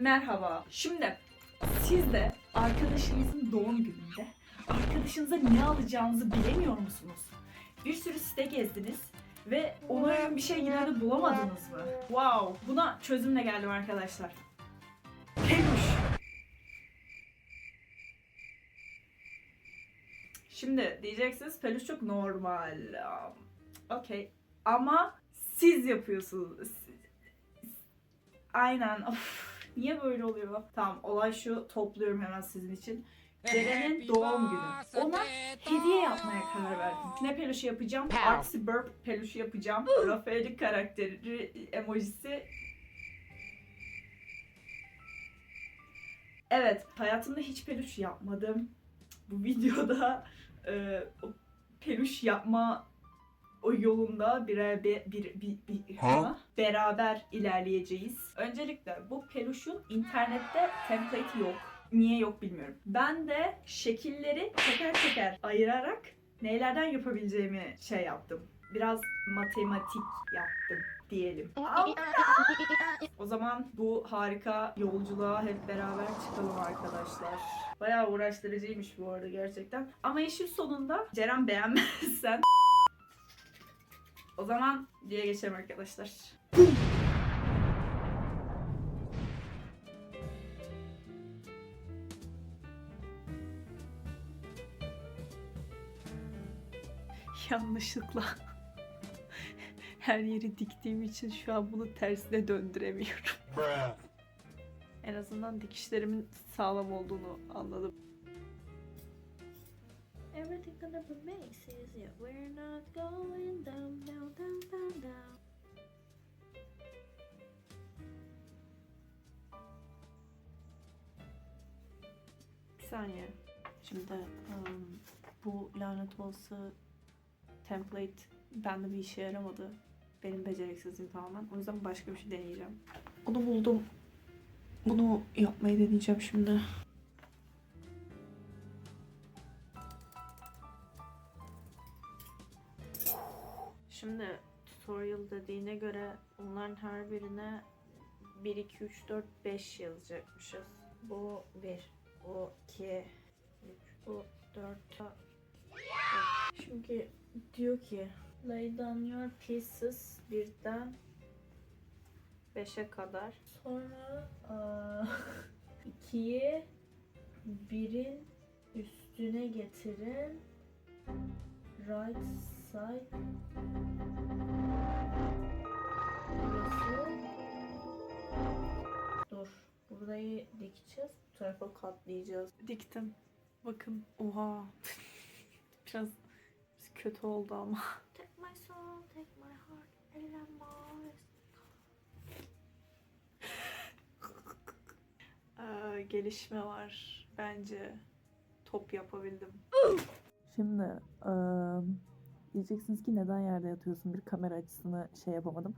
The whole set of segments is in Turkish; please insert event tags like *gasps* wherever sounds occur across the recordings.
Merhaba. Şimdi siz de arkadaşınızın doğum gününde arkadaşınıza ne alacağınızı bilemiyor musunuz? Bir sürü site gezdiniz ve ona uygun bir şey yine de bulamadınız mı? Wow! Buna çözümle geldim arkadaşlar. Peluş. Şimdi diyeceksiniz peluş çok normal. Okey. Ama siz yapıyorsunuz. Aynen. Of, *laughs* niye böyle oluyor? Tamam olay şu. Topluyorum hemen sizin için. Ceren'in doğum günü. Ona hediye yapmaya karar verdim. Ne peluşu yapacağım? Artsy Burp peluşu yapacağım. Rafael'in karakteri emojisi. Evet, hayatımda hiç peluş yapmadım. Bu videoda e, peluş yapma o yolunda birer bir, bir, bir, bir- Ha? beraber ilerleyeceğiz. Öncelikle bu peluşun internette template yok. Niye yok bilmiyorum. Ben de şekilleri teker teker ayırarak nelerden yapabileceğimi şey yaptım. Biraz matematik yaptım diyelim. O zaman bu harika yolculuğa hep beraber çıkalım arkadaşlar. Bayağı uğraştırıcıymış bu arada gerçekten. Ama işin sonunda Ceren beğenmezsen o zaman diye geçelim arkadaşlar. *laughs* Yanlışlıkla *laughs* her yeri diktiğim için şu an bunu tersine döndüremiyorum. En azından dikişlerimin sağlam olduğunu anladım. Everything gonna be Macy's, yeah. We're not going down, down, down, down, down. Bir saniye. Şimdi um, bu lanet olası template bende bir işe yaramadı. Benim beceriksizliğim tamamen. O yüzden başka bir şey deneyeceğim. Bunu buldum. Bunu yapmayı deneyeceğim şimdi. Şimdi tutorial dediğine göre bunların her birine 1, 2, 3, 4, 5 yazacakmışız. Bu 1, bu 2, 3, bu 4. Çünkü diyor ki lay down your pieces birden 5'e kadar. Sonra 2'yi *laughs* 1'in üstüne getirin. Right side Burası. Dur. Burayı dikeceğiz. Bu tarafa katlayacağız. Diktim. Bakın. Oha. *laughs* Biraz kötü oldu ama. Take my soul, take my heart, and Mars. *laughs* Ee, gelişme var. Bence top yapabildim. Şimdi eee, diyeceksiniz ki neden yerde yatıyorsun? Bir kamera açısını şey yapamadım.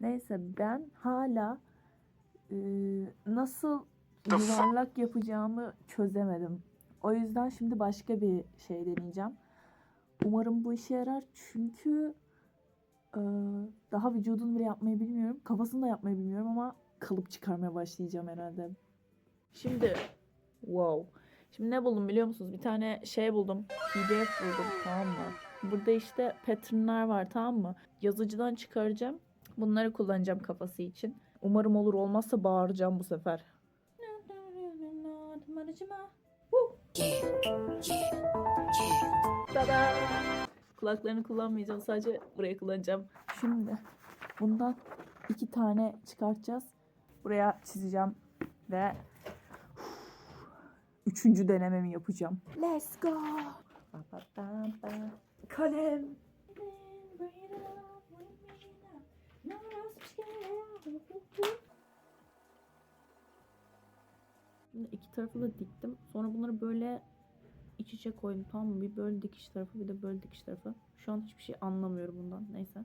Neyse ben hala eee, nasıl yuvarlak yapacağımı çözemedim. O yüzden şimdi başka bir şey deneyeceğim. Umarım bu işe yarar çünkü eee, daha vücudunu bile yapmayı bilmiyorum. Kafasını da yapmayı bilmiyorum ama kalıp çıkarmaya başlayacağım herhalde. Şimdi wow. Şimdi ne buldum biliyor musunuz? Bir tane şey buldum. PDF buldum tamam mı? Burada işte patternlar var tamam mı? Yazıcıdan çıkaracağım. Bunları kullanacağım kafası için. Umarım olur olmazsa bağıracağım bu sefer. Tada! Kulaklarını kullanmayacağım. Sadece buraya kullanacağım. Şimdi bundan iki tane çıkartacağız. Buraya çizeceğim ve üçüncü denememi yapacağım. Let's go. Ba, ba, ba, ba. Kalem. Şimdi iki tarafı da diktim. Sonra bunları böyle iç içe koydum tamam mı? Bir böyle dikiş tarafı bir de böyle dikiş tarafı. Şu an hiçbir şey anlamıyorum bundan. Neyse.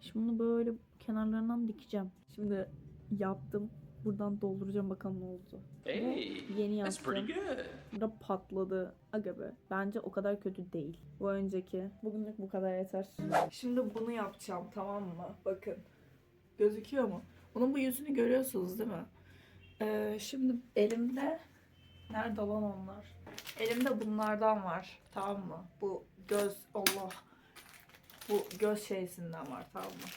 Şimdi bunu böyle kenarlarından dikeceğim. Şimdi yaptım. Buradan dolduracağım bakalım ne oldu. Hey, Bu yeni that's pretty yaptım. good. Burada patladı. Aga be. Bence o kadar kötü değil. Bu önceki. Bugünlük bu kadar yeter. Şimdi bunu yapacağım tamam mı? Bakın. Gözüküyor mu? Bunun bu yüzünü görüyorsunuz değil mi? Ee, şimdi elimde nerede lan onlar? Elimde bunlardan var. Tamam mı? Bu göz Allah. Bu göz şeysinden var tamam mı?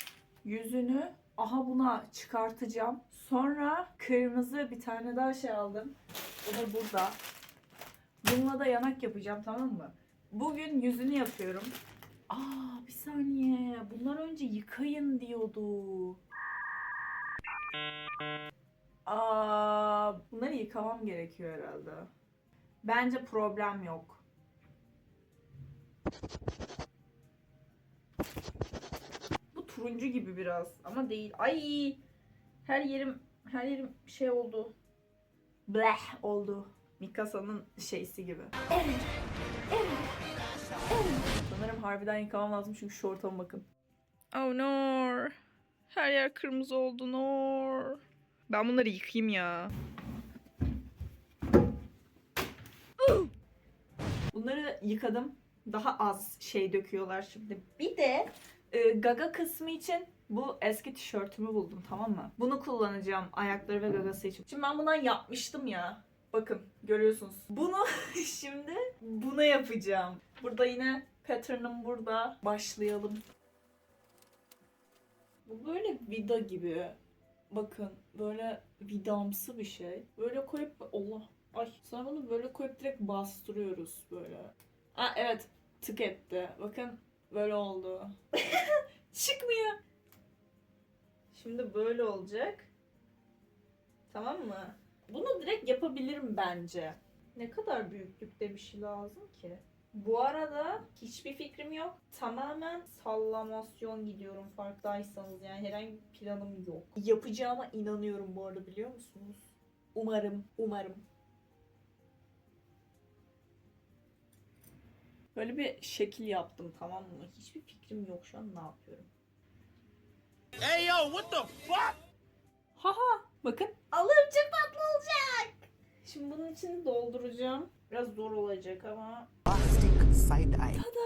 Yüzünü aha buna çıkartacağım. Sonra kırmızı bir tane daha şey aldım. O da burada. Bununla da yanak yapacağım tamam mı? Bugün yüzünü yapıyorum. Aa bir saniye. Bunlar önce yıkayın diyordu. Aa bunları yıkamam gerekiyor herhalde. Bence problem yok. Bu turuncu gibi biraz ama değil. Ay her yerim her yerim şey oldu. Bleh oldu. Mikasa'nın şeysi gibi. Evet. Evet. Evet. Sanırım harbiden yıkamam lazım çünkü şu ortama bakın. Oh no. Her yer kırmızı oldu no. Ben bunları yıkayayım ya. Bunları yıkadım. Daha az şey döküyorlar şimdi. Bir de e, gaga kısmı için bu eski tişörtümü buldum tamam mı? Bunu kullanacağım ayakları ve gagası için. Şimdi ben bundan yapmıştım ya. Bakın görüyorsunuz. Bunu *laughs* şimdi buna yapacağım. Burada yine pattern'ım burada. Başlayalım. Bu böyle vida gibi. Bakın böyle vidamsı bir şey. Böyle koyup Allah ay sonra bunu böyle koyup direkt bastırıyoruz böyle. Aa evet tık etti. Bakın böyle oldu. *laughs* Çıkmıyor. Şimdi böyle olacak. Tamam mı? Bunu direkt yapabilirim bence. Ne kadar büyüklükte bir şey lazım ki? Bu arada hiçbir fikrim yok. Tamamen sallamasyon gidiyorum farkındaysanız. Yani herhangi bir planım yok. Yapacağıma inanıyorum bu arada biliyor musunuz? Umarım, umarım. Böyle bir şekil yaptım tamam mı? Hiçbir fikrim yok şu an ne yapıyorum. Hey yo, what the fuck? Haha bakın. Allah'ım çok tatlı olacak. Şimdi bunun içini dolduracağım. Biraz zor olacak ama. Plastic side eye. Tada!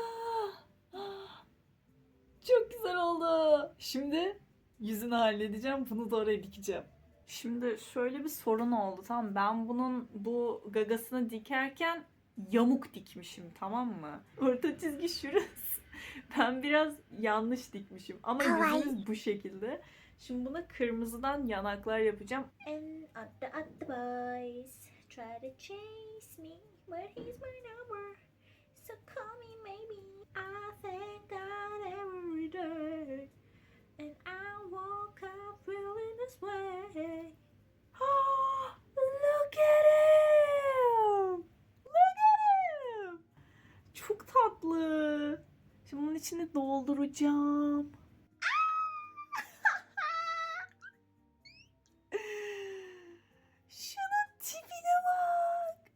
Çok güzel oldu. Şimdi yüzünü halledeceğim. Bunu da oraya dikeceğim. Şimdi şöyle bir sorun oldu tamam? Ben bunun bu gagasını dikerken yamuk dikmişim tamam mı? Orta çizgi şurası. *laughs* Ben biraz yanlış dikmişim ama yüzümüz bu şekilde. Şimdi buna kırmızıdan yanaklar yapacağım. And other other boys try to chase me, but he's my number. So call me maybe. I thank God every day, and I woke up feeling this way. *gasps* Look at him! Look at him! Çok tatlı. Şimdi bunun içini dolduracağım. Şunun tipine bak.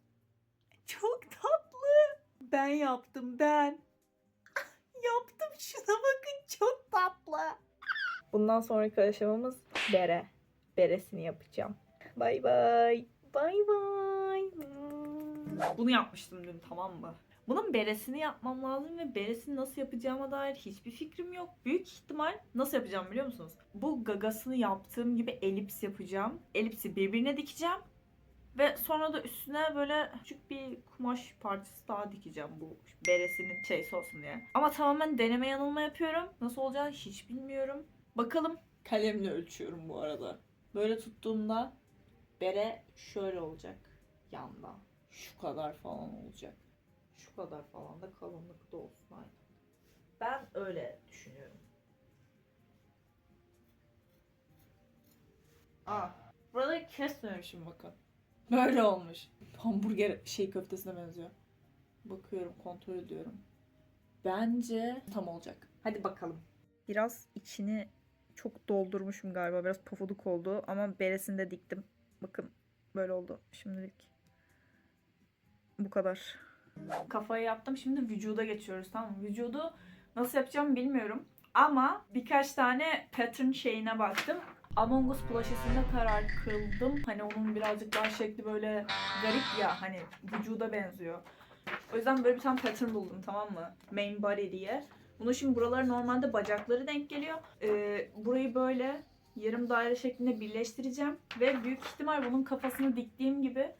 Çok tatlı. Ben yaptım ben. yaptım şuna bakın çok tatlı. Bundan sonraki aşamamız bere. Beresini yapacağım. Bay bay. Bay bay. Bunu yapmıştım dün tamam mı? Bunun beresini yapmam lazım ve beresini nasıl yapacağıma dair hiçbir fikrim yok. Büyük ihtimal nasıl yapacağım biliyor musunuz? Bu gagasını yaptığım gibi elips yapacağım. Elipsi birbirine dikeceğim. Ve sonra da üstüne böyle küçük bir kumaş parçası daha dikeceğim bu beresinin şeysi olsun diye. Ama tamamen deneme yanılma yapıyorum. Nasıl olacağını hiç bilmiyorum. Bakalım. Kalemle ölçüyorum bu arada. Böyle tuttuğumda bere şöyle olacak yanda. Şu kadar falan olacak. Şu kadar falan da kalınlıkta olsun aynen. Ben öyle düşünüyorum. Aa, buraları kesmemişim bakın. Böyle olmuş. Hamburger şey köftesine benziyor. Bakıyorum, kontrol ediyorum. Bence tam olacak. Hadi bakalım. Biraz içini çok doldurmuşum galiba. Biraz pofuduk oldu ama beresini de diktim. Bakın böyle oldu şimdilik. Bu kadar. Kafayı yaptım. Şimdi vücuda geçiyoruz tamam mı? Vücudu nasıl yapacağım bilmiyorum. Ama birkaç tane pattern şeyine baktım. Among Us plaşesinde karar kıldım. Hani onun birazcık daha şekli böyle garip ya hani vücuda benziyor. O yüzden böyle bir tane pattern buldum tamam mı? Main body diye. Bunu şimdi buraları normalde bacakları denk geliyor. Ee, burayı böyle yarım daire şeklinde birleştireceğim. Ve büyük ihtimal bunun kafasını diktiğim gibi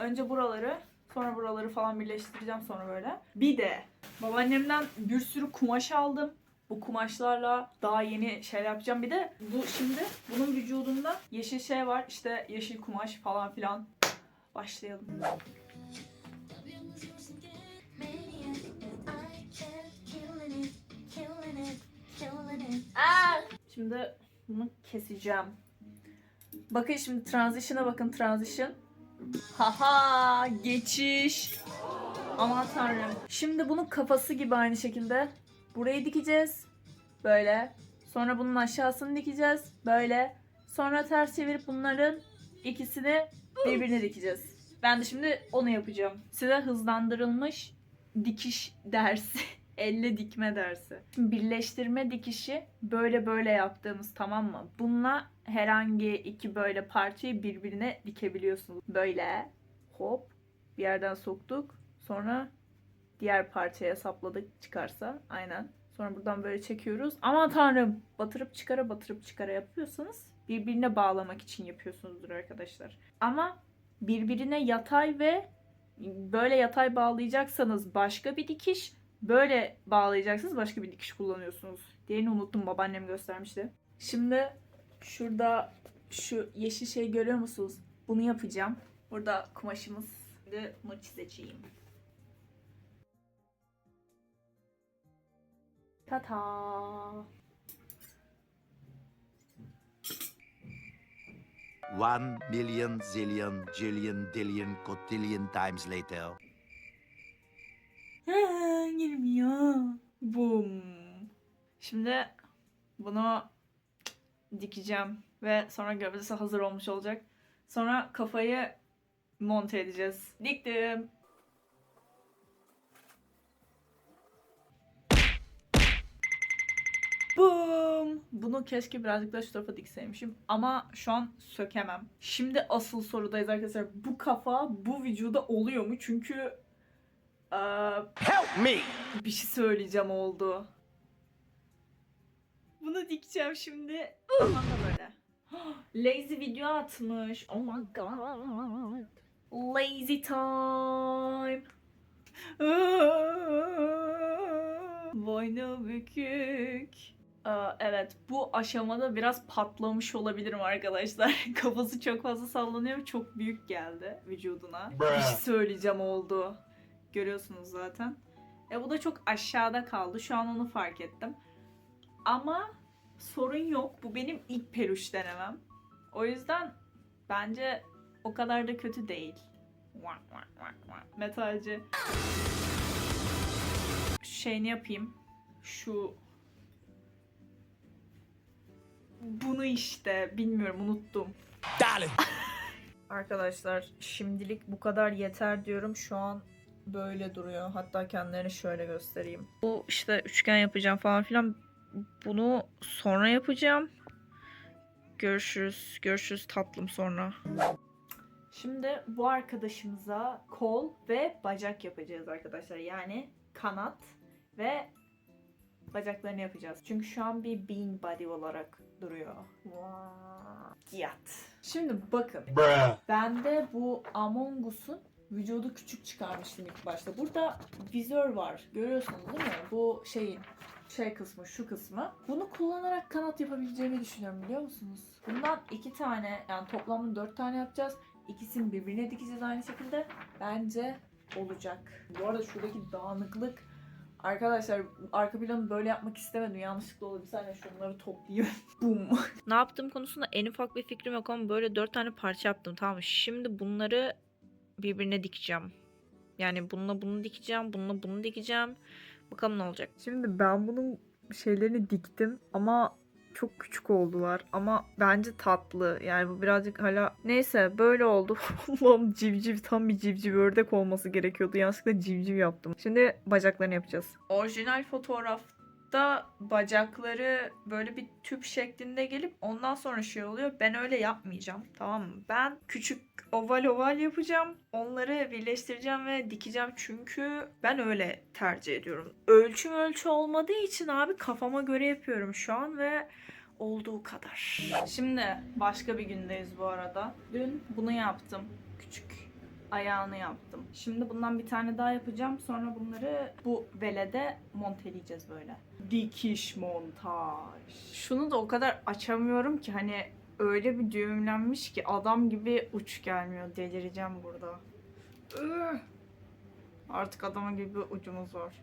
önce buraları sonra buraları falan birleştireceğim sonra böyle. Bir de babaannemden bir sürü kumaş aldım. Bu kumaşlarla daha yeni şeyler yapacağım. Bir de bu şimdi bunun vücudunda yeşil şey var. İşte yeşil kumaş falan filan. Başlayalım. Şimdi bunu keseceğim. Bakın şimdi transition'a bakın transition. Haha geçiş. Aman tanrım. Şimdi bunun kafası gibi aynı şekilde. Burayı dikeceğiz. Böyle. Sonra bunun aşağısını dikeceğiz. Böyle. Sonra ters çevirip bunların ikisini birbirine dikeceğiz. Ben de şimdi onu yapacağım. Size hızlandırılmış dikiş dersi. *laughs* Elle dikme dersi. Şimdi birleştirme dikişi böyle böyle yaptığımız tamam mı? Bununla herhangi iki böyle parçayı birbirine dikebiliyorsunuz. Böyle hop bir yerden soktuk. Sonra diğer parçaya sapladık çıkarsa aynen. Sonra buradan böyle çekiyoruz. Aman tanrım batırıp çıkara batırıp çıkara yapıyorsanız birbirine bağlamak için yapıyorsunuzdur arkadaşlar. Ama birbirine yatay ve böyle yatay bağlayacaksanız başka bir dikiş, böyle bağlayacaksınız başka bir dikiş kullanıyorsunuz. Diğerini unuttum babaannem göstermişti. Şimdi şurada şu yeşil şey görüyor musunuz? Bunu yapacağım. Burada kumaşımız. Şimdi bunu çizeceğim. Ta-ta. One million zillion jillion dillion cotillion times later. Ha, girmiyor. Bum. Şimdi bunu dikeceğim ve sonra gövdesi hazır olmuş olacak. Sonra kafayı monte edeceğiz. Diktim. Bum. Bunu keşke birazcık daha şu tarafa dikseymişim. Ama şu an sökemem. Şimdi asıl sorudayız arkadaşlar. Bu kafa bu vücuda oluyor mu? Çünkü Help me! bir şey söyleyeceğim oldu. Bunu dikeceğim şimdi. Aman da böyle. *gasps* Lazy video atmış. Oh my god. Lazy time. *laughs* Boynu bükük. Aa, evet bu aşamada biraz patlamış olabilirim arkadaşlar. *laughs* Kafası çok fazla sallanıyor çok büyük geldi vücuduna. Bir şey söyleyeceğim oldu. Görüyorsunuz zaten. E bu da çok aşağıda kaldı. Şu an onu fark ettim. Ama sorun yok. Bu benim ilk peluş denemem. O yüzden bence o kadar da kötü değil. Metalci. Şu şeyini yapayım. Şu bunu işte bilmiyorum unuttum. Darling! *laughs* Arkadaşlar şimdilik bu kadar yeter diyorum. Şu an böyle duruyor. Hatta kendilerini şöyle göstereyim. Bu işte üçgen yapacağım falan filan. Bunu sonra yapacağım. Görüşürüz. Görüşürüz tatlım sonra. Şimdi bu arkadaşımıza kol ve bacak yapacağız arkadaşlar. Yani kanat ve bacaklarını yapacağız. Çünkü şu an bir bean body olarak duruyor. Yat. Şimdi bakın. Ben de bu Among Us'un vücudu küçük çıkarmıştım ilk başta. Burada vizör var. Görüyorsunuz değil mi? Bu şeyin şey kısmı, şu kısmı. Bunu kullanarak kanat yapabileceğimi düşünüyorum biliyor musunuz? Bundan iki tane, yani toplamda dört tane yapacağız. İkisini birbirine dikeceğiz aynı şekilde. Bence olacak. Bu arada şuradaki dağınıklık Arkadaşlar arka planı böyle yapmak istemedim. Yanlışlıkla oldu. Bir saniye şunları toplayayım. *laughs* Bum. Ne yaptığım konusunda en ufak bir fikrim yok ama böyle dört tane parça yaptım tamam? Şimdi bunları birbirine dikeceğim. Yani bununla bunu dikeceğim, bununla bunu dikeceğim. Bakalım ne olacak. Şimdi ben bunun şeylerini diktim ama çok küçük oldular ama bence tatlı. Yani bu birazcık hala neyse böyle oldu. *laughs* Allah'ım civciv tam bir civciv ördek olması gerekiyordu. Yanlışlıkla civciv yaptım. Şimdi bacaklarını yapacağız. Orijinal fotoğrafta bacakları böyle bir tüp şeklinde gelip ondan sonra şey oluyor. Ben öyle yapmayacağım. Tamam mı? Ben küçük oval oval yapacağım. Onları birleştireceğim ve dikeceğim çünkü ben öyle tercih ediyorum. Ölçüm ölçü olmadığı için abi kafama göre yapıyorum şu an ve olduğu kadar. Şimdi başka bir gündeyiz bu arada. Dün bunu yaptım. Ayağını yaptım. Şimdi bundan bir tane daha yapacağım. Sonra bunları bu velede monteleyeceğiz böyle. Dikiş montaj. Şunu da o kadar açamıyorum ki hani öyle bir düğümlenmiş ki adam gibi uç gelmiyor. Delireceğim burada. Artık adama gibi bir ucumuz var.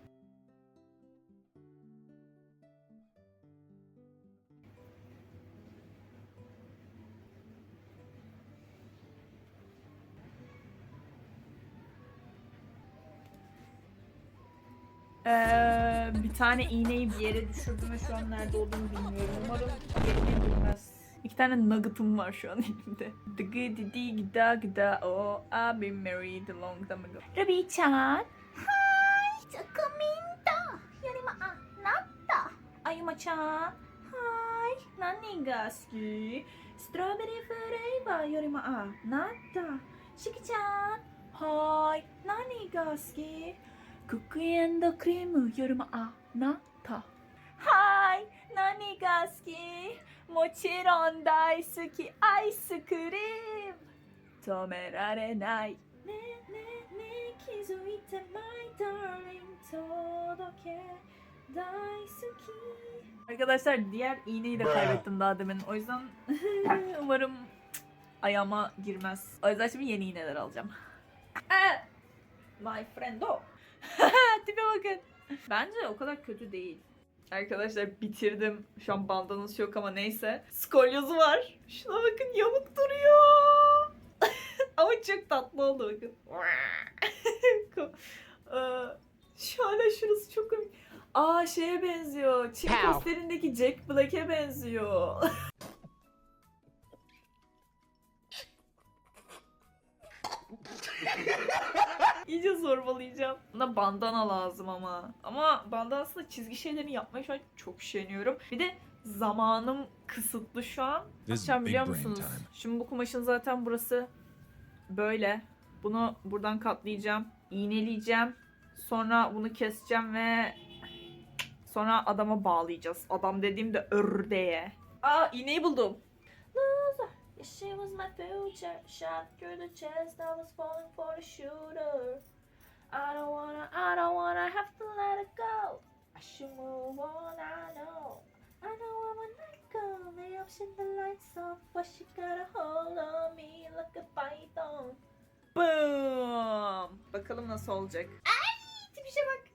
Ee, bir tane iğneyi bir yere düşürdüm ve şu an nerede olduğunu bilmiyorum. Umarım yerine bilmez. İki tane nugget'ım var şu an elimde. Dıgı didi gida gida o I've been married a long time ago. Ruby-chan. Hi, Takuminta. Yorima anatta. Ayuma-chan. Hi, nani ga suki? Strawberry flavor yorima anatta. Shiki-chan. Hi, nani ga suki? クックエンドクリームよりもあなたはい何が好きもちろん大好きアイスクリーム止められないねねね気づいて my darling 届け Arkadaşlar diğer iğneyi de kaybettim daha demin. O yüzden *laughs* umarım ayağıma girmez. O yüzden şimdi yeni iğneler alacağım. Eh, my friend o. *laughs* Tipe bakın. Bence o kadar kötü değil. Arkadaşlar bitirdim. Şu an bandanası yok ama neyse. Skolyozu var. Şuna bakın yamuk duruyor. *laughs* ama çok tatlı oldu bakın. *laughs* Ee, Şu hala şurası çok komik. Aa şeye benziyor. Çin posterindeki Jack Black'e benziyor. İyice zorbalayacağım. Buna bandana lazım ama. Ama bandanasında çizgi şeylerini yapmaya şu an çok üşeniyorum. Bir de zamanım kısıtlı şu an. Big biliyor musunuz? Şimdi bu kumaşın zaten burası böyle. Bunu buradan katlayacağım. iğneleyeceğim. Sonra bunu keseceğim ve sonra adama bağlayacağız. Adam dediğimde ördeğe. Aa iğneyi buldum. She was my future. Shot through the chest, I was falling for the shooter. I don't wanna, I don't wanna have to let it go. I should move on, I know. I know I'm a go. Maybe I shut the lights off, but she got a hold on me like a python. Boom. Bakalım nasıl olacak. Ay, tipişe bak.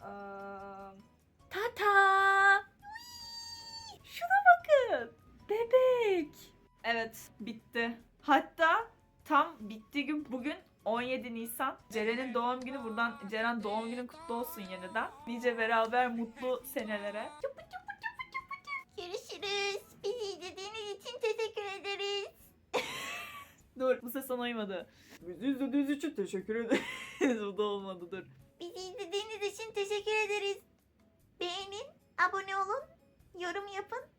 Aa, tata. Şuna bakın. Bebek. Evet, bitti. Hatta tam bittiği gün bugün 17 Nisan. Ceren'in doğum günü buradan Ceren doğum günün kutlu olsun yeniden. Nice beraber mutlu senelere. Görüşürüz. Bizi izlediğiniz için teşekkür ederiz. *laughs* Dur bu ses sana uymadı. Bizi izlediğiniz için teşekkür ederiz. *laughs* bu da olmadı dur. Bizi izlediğiniz için teşekkür ederiz. Beğenin, abone olun, yorum yapın.